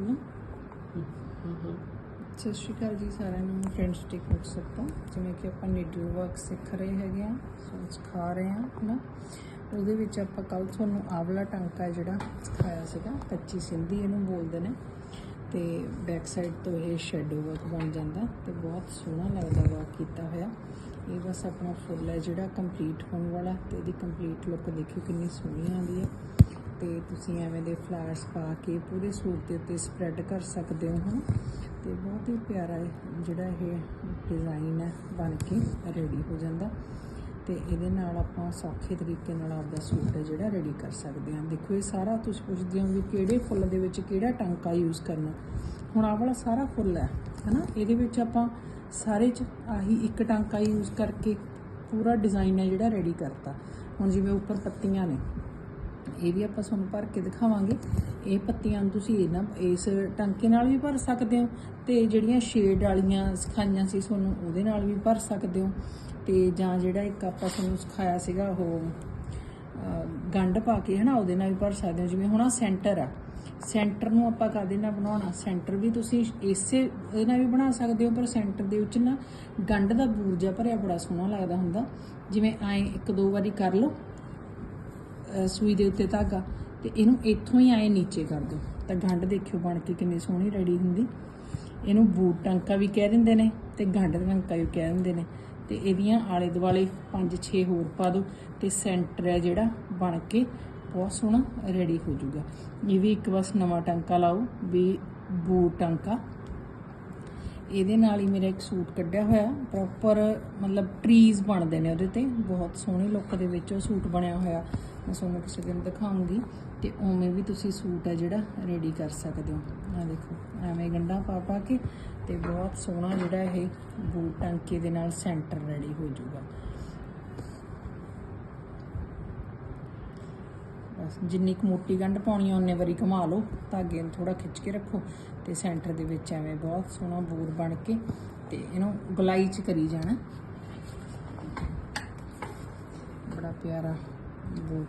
ਬੋਲਾਂ ਸਤਿ ਸ਼੍ਰੀ ਅਕਾਲ ਜੀ ਸਾਰਿਆਂ ਨੂੰ ਫਰੈਂਡਸ ਟੈਕਨਿਕ ਤੋਂ ਜਿਵੇਂ ਕਿ ਆਪਾਂ ਨੀਡਲ ਵਰਕ ਸਿੱਖ ਰਹੇ ਹੈਗੇ ਆ ਸੋ ਸਿਖਾ ਰਹੇ ਆ ਹਨਾ। ਉਹਦੇ ਵਿੱਚ ਆਪਾਂ ਕੱਲ ਤੁਹਾਨੂੰ ਆਵਲਾ ਟਾਂਕਾ ਜਿਹੜਾ ਸਿਖਾਇਆ ਸੀਗਾ ਕੱਚੀ ਸਿੰਧੀ ਇਹਨੂੰ ਬੋਲਦੇ ਨੇ। ਤੇ ਬੈਕ ਸਾਈਡ ਤੋਂ ਇਹ ਸ਼ੈਡੋ ਵਰਕ ਬਣ ਜਾਂਦਾ ਤੇ ਬਹੁਤ ਸੋਹਣਾ ਲੱਗਦਾ ਵਰਕ ਕੀਤਾ ਹੋਇਆ। ਇਹ ਬਸ ਆਪਣਾ ਫੁੱਲ ਹੈ ਜਿਹੜਾ ਕੰਪਲੀਟ ਹੋਣ ਵਾਲਾ ਤੇ ਇਹਦੀ ਕੰਪਲੀਟ ਲੁੱਕ ਦੇਖਿਓ ਕਿੰਨੀ ਸੋਹਣੀ ਆਉਂਦੀ ਹੈ। ਤੇ ਤੁਸੀਂ ਐਵੇਂ ਦੇ ਫਲਾਵਰਸ ਪਾ ਕੇ ਪੂਰੇ ਸੂਟ ਦੇ ਉੱਤੇ ਸਪਰੈਡ ਕਰ ਸਕਦੇ ਹੋ। ਹਨ ਤੇ ਬਹੁਤ ਹੀ ਪਿਆਰਾ ਜਿਹੜਾ ਇਹ ਡਿਜ਼ਾਈਨ ਹੈ ਬਣ ਕੇ ਰੈਡੀ ਹੋ ਜਾਂਦਾ। ਤੇ ਇਹਦੇ ਨਾਲ ਆਪਾਂ ਸੌਖੇ ਤਰੀਕੇ ਨਾਲ ਆਪਦਾ ਸੂਟ ਹੈ ਜਿਹੜਾ ਰੈਡੀ ਕਰ ਸਕਦੇ ਹਾਂ। ਦੇਖੋ ਇਹ ਸਾਰਾ ਤੁਸੀਂ ਪੁੱਛਦੇ ਹੋ ਵੀ ਕਿਹੜੇ ਫੁੱਲ ਦੇ ਵਿੱਚ ਕਿਹੜਾ ਟਾਂਕਾ ਯੂਜ਼ ਕਰਨਾ। ਹੁਣ ਆਹ ਵਾਲਾ ਸਾਰਾ ਫੁੱਲ ਹੈ, ਹਨਾ? ਇਹਦੇ ਵਿੱਚ ਆਪਾਂ ਸਾਰੇ ਚ ਆਹੀ ਇੱਕ ਟਾਂਕਾ ਯੂਜ਼ ਕਰਕੇ ਪੂਰਾ ਡਿਜ਼ਾਈਨ ਹੈ ਜਿਹੜਾ ਰੈਡੀ ਕਰਤਾ। ਹੁਣ ਜਿਵੇਂ ਉੱਪਰ ਪੱਤੀਆਂ ਨੇ ਇਹ ਵੀ ਆਪਾਂ ਤੁਹਾਨੂੰ ਭਰ ਕੇ ਦਿਖਾਵਾਂਗੇ। ਇਹ ਪੱਤੀਆਂ ਨੂੰ ਤੁਸੀਂ ਇਹਨਾਂ ਇਸ ਟਾਂਕੇ ਨਾਲ ਵੀ ਭਰ ਸਕਦੇ ਹੋ ਤੇ ਜਿਹੜੀਆਂ ਸ਼ੇਡ ਵਾਲੀਆਂ ਸਿਖਾਈਆਂ ਸੀ ਤੁਹਾਨੂੰ ਉਹਦੇ ਨਾਲ ਵੀ ਭਰ ਸਕਦੇ ਹੋ। ਤੇ ਜਾਂ ਜਿਹੜਾ ਇੱਕ ਆਪਾਂ ਤੁਹਾਨੂੰ ਸਿਖਾਇਆ ਸੀਗਾ ਉਹ ਗੰਢ ਪਾ ਕੇ ਹਨਾ ਉਹਦੇ ਨਾਲ ਵੀ ਭਰ ਸਕਦੇ ਹੋ। ਜਿਵੇਂ ਹੁਣ ਆ ਸੈਂਟਰ ਆ। ਸੈਂਟਰ ਨੂੰ ਆਪਾਂ ਕਾਦੇ ਨਾਲ ਬਣਾਉਣਾ? ਸੈਂਟਰ ਵੀ ਤੁਸੀਂ ਇਸੇ ਇਹਦੇ ਨਾਲ ਵੀ ਬਣਾ ਸਕਦੇ ਹੋ, ਪਰ ਸੈਂਟਰ ਦੇ ਵਿੱਚ ਨਾ ਗੰਢ ਦਾ ਬੂਰਜਾ ਭਰਿਆ ਬੜਾ ਸੋਹਣਾ ਲੱਗਦਾ ਹੁੰਦਾ। ਜਿਵੇਂ ਐ ਇੱਕ ਦੋ ਵਾਰੀ ਕਰ ਲਓ। ਸੂਈ ਦੇ ਉੱਤੇ ਧਾਗਾ ਤੇ ਇਹਨੂੰ ਇੱਥੋਂ ਹੀ ਆਏ ਨੀਚੇ ਕਰ ਦਿਓ। ਤਾਂ ਗੰਢ ਦੇਖਿਓ ਬਣ ਕੇ ਕਿੰਨੀ ਸੋਹਣੀ ਰੈਡੀ ਹੁੰਦੀ। ਇਹਨੂੰ ਬੂਟ ਟਾਂਕਾ ਵੀ ਕਹਿ ਦਿੰਦੇ ਨੇ ਤੇ ਗੰਢ ਟਾਂਕਾ ਵੀ ਕਹਿ ਦਿੰਦੇ ਨੇ। ਤੇ ਇਹਦੀਆਂ ਆਲੇ ਦੁਆਲੇ 5-6 ਹੋਰ ਪਾ ਦਿਓ ਤੇ ਸੈਂਟਰ ਹੈ ਜਿਹੜਾ ਬਣ ਕੇ ਬਹੁਤ ਸੋਹਣਾ ਰੈਡੀ ਹੋ ਜਾਊਗਾ। ਇਹ ਵੀ ਇੱਕ ਬਸ ਨਵਾਂ ਟਾਂਕਾ ਲਾਓ ਵੀ ਬੂਟ ਟਾਂਕਾ। ਇਹਦੇ ਨਾਲ ਹੀ ਮੇਰਾ ਇੱਕ ਸੂਟ ਕੱਢਿਆ ਹੋਇਆ। ਪ੍ਰੋਪਰ ਮਤਲਬ ਟਰੀਜ਼ ਬਣਦੇ ਨੇ ਉਹਦੇ ਤੇ। ਬਹੁਤ ਸੋਹਣੀ ਲੁੱਕ ਦੇ ਵਿੱਚ ਉਹ ਸੂਟ ਬਣਿਆ ਹੋਇਆ। ਮੈਂ ਤੁਹਾਨੂੰ ਕਿਸੇ ਦਿਨ ਦਿਖਾਉਂਗੀ ਤੇ ਉਵੇਂ ਵੀ ਤੁਸੀਂ ਸੂਟ ਹੈ ਜਿਹੜਾ ਰੈਡੀ ਕਰ ਸਕਦੇ ਹੋ। ਆ ਦੇਖੋ, ਐਵੇਂ ਗੰਢਾਂ ਪਾ ਪਾ ਕੇ ਤੇ ਬਹੁਤ ਸੋਹਣਾ ਜਿਹੜਾ ਇਹ ਬੂਟ ਟਾਂਕੇ ਦੇ ਨਾਲ ਸੈਂਟਰ ਰੈਡੀ ਹੋ ਜਾਊਗਾ। ਬਸ, ਜਿੰਨੀ ਕੁ ਮੋਟੀ ਗੰਢ ਪਾਉਣੀ ਆ ਉਹਨੇ ਵਾਰੀ ਘੁਮਾ ਲਓ, ਧਾਗੇ ਨੂੰ ਥੋੜਾ ਖਿੱਚ ਕੇ ਰੱਖੋ ਤੇ ਸੈਂਟਰ ਦੇ ਵਿੱਚ ਐਵੇਂ ਬਹੁਤ ਸੋਹਣਾ ਬੂਰ ਬਣ ਕੇ ਤੇ ਇਹਨੂੰ ਗੁਲਾਈ ਚ ਕਰੀ ਜਾਣਾ। ਬੜਾ ਪਿਆਰਾ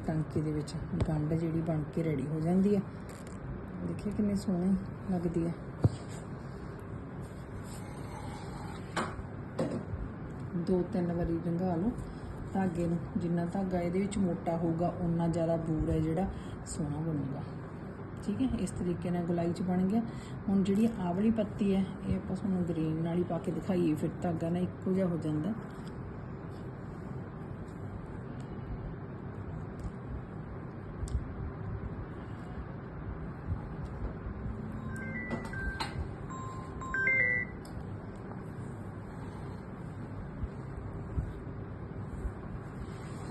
ਟਾਂਕੇ ਦੇ ਵਿੱਚ ਗੰਢ ਜਿਹੜੀ ਬਣ ਕੇ ਰੈਡੀ ਹੋ ਜਾਂਦੀ ਹੈ ਦੇਖਿਓ ਕਿੰਨੀ ਸੋਹਣੀ ਲੱਗਦੀ ਹੈ ਦੋ ਤਿੰਨ ਵਾਰੀ ਰੰਗਾ ਲਓ। ਧਾਗੇ ਨੂੰ ਜਿੰਨਾ ਧਾਗਾ ਇਹਦੇ ਵਿੱਚ ਮੋਟਾ ਹੋਊਗਾ ਉਨਾ ਜ਼ਿਆਦਾ ਬੂਰ ਹੈ ਜਿਹੜਾ ਸੋਹਣਾ ਬਣੂਗਾ। ਠੀਕ ਹੈ, ਇਸ ਤਰੀਕੇ ਨਾਲ ਗੁਲਾਈ ਚ ਬਣ ਗਿਆ। ਹੁਣ ਜਿਹੜੀ ਆਵਲੀ ਪੱਤੀ ਹੈ, ਇਹ ਆਪਾਂ ਤੁਹਾਨੂੰ ਗ੍ਰੀਨ ਨਾਲ ਹੀ ਪਾ ਕੇ ਦਿਖਾਈਏ, ਫਿਰ ਧਾਗਾ ਨਾ ਇੱਕੋ ਜਿਹਾ ਹੋ ਜਾਂਦਾ।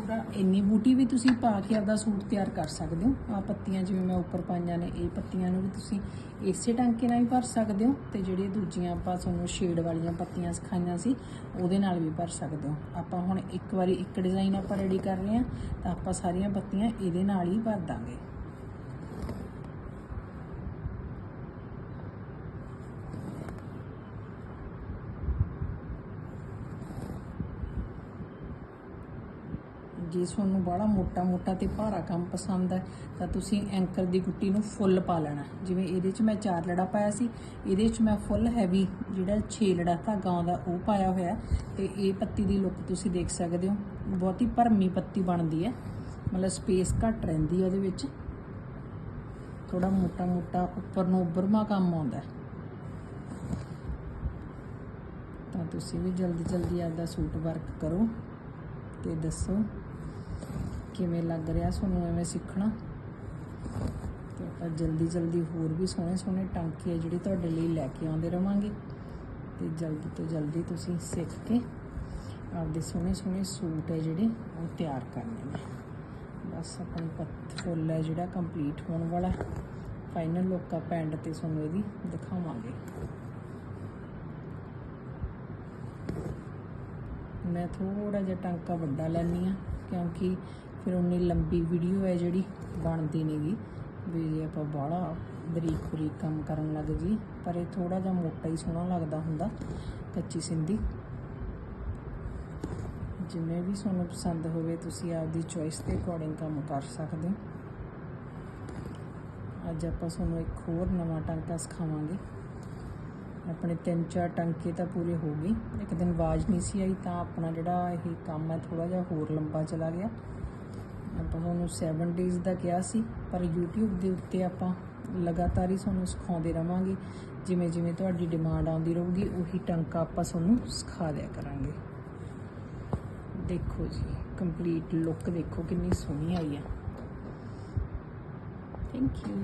ਪੂਰਾ ਇੰਨੀ ਬੂਟੀ ਵੀ ਤੁਸੀਂ ਪਾ ਕੇ ਆਪਦਾ ਸੂਟ ਤਿਆਰ ਕਰ ਸਕਦੇ ਹੋ। ਆ ਪੱਤੀਆਂ ਜਿਵੇਂ ਮੈਂ ਉੱਪਰ ਪਾਈਆਂ ਨੇ, ਇਹ ਪੱਤੀਆਂ ਨੂੰ ਵੀ ਤੁਸੀਂ ਇਸੇ ਟਾਂਕੇ ਨਾਲ ਹੀ ਭਰ ਸਕਦੇ ਹੋ ਤੇ ਜਿਹੜੀਆਂ ਦੂਜੀਆਂ ਆਪਾਂ ਤੁਹਾਨੂੰ ਸ਼ੇਡ ਵਾਲੀਆਂ ਪੱਤੀਆਂ ਸਿਖਾਈਆਂ ਸੀ, ਉਹਦੇ ਨਾਲ ਵੀ ਭਰ ਸਕਦੇ ਹੋ। ਆਪਾਂ ਹੁਣ ਇੱਕ ਵਾਰੀ ਇੱਕ ਡਿਜ਼ਾਈਨ ਆਪਾਂ ਰੈਡੀ ਕਰ ਰਹੇ ਹਾਂ, ਤਾਂ ਆਪਾਂ ਸਾਰੀਆਂ ਪੱਤੀਆਂ ਇਹਦੇ ਨਾਲ ਹੀ ਭਰ ਦਾਂਗੇ। ਜੇ ਤੁਹਾਨੂੰ ਬੜਾ ਮੋਟਾ ਮੋਟਾ ਤੇ ਭਾਰਾ ਕੰਮ ਪਸੰਦ ਹੈ, ਤਾਂ ਤੁਸੀਂ ਐਂਕਰ ਦੀ ਗੁੱਟੀ ਨੂੰ ਫੁੱਲ ਪਾ ਲੈਣਾ। ਜਿਵੇਂ ਇਹਦੇ 'ਚ ਮੈਂ ਚਾਰ ਲੜਾ ਪਾਇਆ ਸੀ, ਇਹਦੇ 'ਚ ਮੈਂ ਫੁੱਲ ਹੈਵੀ ਜਿਹੜਾ 6 ਲੜਾ ਧਾਗਾ ਆਉਂਦਾ, ਉਹ ਪਾਇਆ ਹੋਇਆ। ਤੇ ਇਹ ਪੱਤੀ ਦੀ ਲੁੱਕ ਤੁਸੀਂ ਦੇਖ ਸਕਦੇ ਹੋ। ਬਹੁਤੀ ਭਰਮੀ ਪੱਤੀ ਬਣਦੀ ਹੈ। ਮਤਲਬ ਸਪੇਸ ਘੱਟ ਰਹਿੰਦੀ ਹੈ ਉਹਦੇ ਵਿੱਚ। ਥੋੜਾ ਮੋਟਾ ਮੋਟਾ ਉੱਪਰ ਨੂੰ ਉੱਭਰਮਾ ਕੰਮ ਆਉਂਦਾ। ਤਾਂ ਤੁਸੀਂ ਵੀ ਜਲਦੀ ਜਲਦੀ ਆਪਦਾ ਸੂਟ ਵਰਕ ਕਰੋ ਤੇ ਦੱਸੋ। ਕਿਵੇਂ ਲੱਗ ਰਿਹਾ ਤੁਹਾਨੂੰ ਐਵੇਂ ਸਿੱਖਣਾ? ਤੇ ਆਪਾਂ ਜਲਦੀ ਜਲਦੀ ਹੋਰ ਵੀ ਸੋਹਣੇ ਸੋਹਣੇ ਟਾਂਕੇ ਆ ਜਿਹੜੇ ਤੁਹਾਡੇ ਲਈ ਲੈ ਕੇ ਆਉਂਦੇ ਰਵਾਂਗੇ। ਤੇ ਜਲਦੀ ਤੋਂ ਜਲਦੀ ਤੁਸੀਂ ਸਿੱਖ ਕੇ ਆਪਦੇ ਸੋਹਣੇ ਸੋਹਣੇ ਸੂਟ ਹੈ ਜਿਹੜੇ ਉਹ ਤਿਆਰ ਕਰਨੇ ਨੇ। ਬਸ ਆਪਣੀ ਪੱਤ ਫੁੱਲ ਹੈ ਜਿਹੜਾ ਕੰਪਲੀਟ ਹੋਣ ਵਾਲਾ। ਫਾਈਨਲ ਲੁੱਕ ਆ ਪੈਂਡ ਤੇ ਤੁਹਾਨੂੰ ਇਹਦੀ ਦਿਖਾਵਾਂਗੇ। ਮੈਂ ਥੋੜਾ ਜਿਹਾ ਟਾਂਕਾ ਵੱਡਾ ਲੈਣੀ ਆ ਕਿਉਂਕਿ ਫਿਰ ਉਨੀ ਲੰਬੀ ਵੀਡੀਓ ਹੈ ਜਿਹੜੀ ਬਣਦੀ ਨਹੀਂਗੀ ਵੀ ਜੇ ਆਪਾਂ ਬਾਹਲਾ ਬਰੀਕ ਬਰੀਕ ਕੰਮ ਕਰਨ ਲੱਗ ਜੀ ਪਰ ਇਹ ਥੋੜਾ ਜਿਹਾ ਮੋਟਾ ਹੀ ਸੋਹਣਾ ਲੱਗਦਾ ਹੁੰਦਾ, ਕੱਚੀ ਸਿੰਧੀ। ਜਿਵੇਂ ਵੀ ਤੁਹਾਨੂੰ ਪਸੰਦ ਹੋਵੇ, ਤੁਸੀਂ ਆਪਦੀ ਚੋਇਸ ਦੇ ਅਕੋਰਡਿੰਗ ਕੰਮ ਕਰ ਸਕਦੇ ਹੋ। ਅੱਜ ਆਪਾਂ ਤੁਹਾਨੂੰ ਇੱਕ ਹੋਰ ਨਵਾਂ ਟਾਂਕਾ ਸਿਖਾਵਾਂਗੇ। ਆਪਣੇ ਤਿੰਨ ਚਾਰ ਟਾਂਕੇ ਤਾਂ ਪੂਰੇ ਹੋ ਗਏ। ਇੱਕ ਦਿਨ ਆਵਾਜ਼ ਨਹੀਂ ਸੀ ਆਈ, ਤਾਂ ਆਪਣਾ ਜਿਹੜਾ ਇਹ ਕੰਮ ਹੈ ਥੋੜਾ ਜਿਹਾ ਹੋਰ ਲੰਬਾ ਚਲਾ ਗਿਆ। ਆਪਾਂ ਤੁਹਾਨੂੰ 7 ਡੇਜ਼ ਦਾ ਕਿਹਾ ਸੀ, ਪਰ YouTube ਦੇ ਉੱਤੇ ਆਪਾਂ ਲਗਾਤਾਰ ਹੀ ਤੁਹਾਨੂੰ ਸਿਖਾਉਂਦੇ ਰਵਾਂਗੇ। ਜਿਵੇਂ ਜਿਵੇਂ ਤੁਹਾਡੀ ਡਿਮਾਂਡ ਆਉਂਦੀ ਰਹੂਗੀ, ਉਹੀ ਟੰਕਾ ਆਪਾਂ ਤੁਹਾਨੂੰ ਸਿਖਾ ਦਿਆ ਕਰਾਂਗੇ। ਦੇਖੋ ਜੀ ਕੰਪਲੀਟ ਲੁੱਕ ਦੇਖੋ ਕਿੰਨੀ ਸੋਹਣੀ ਆਈ ਆ। Thank you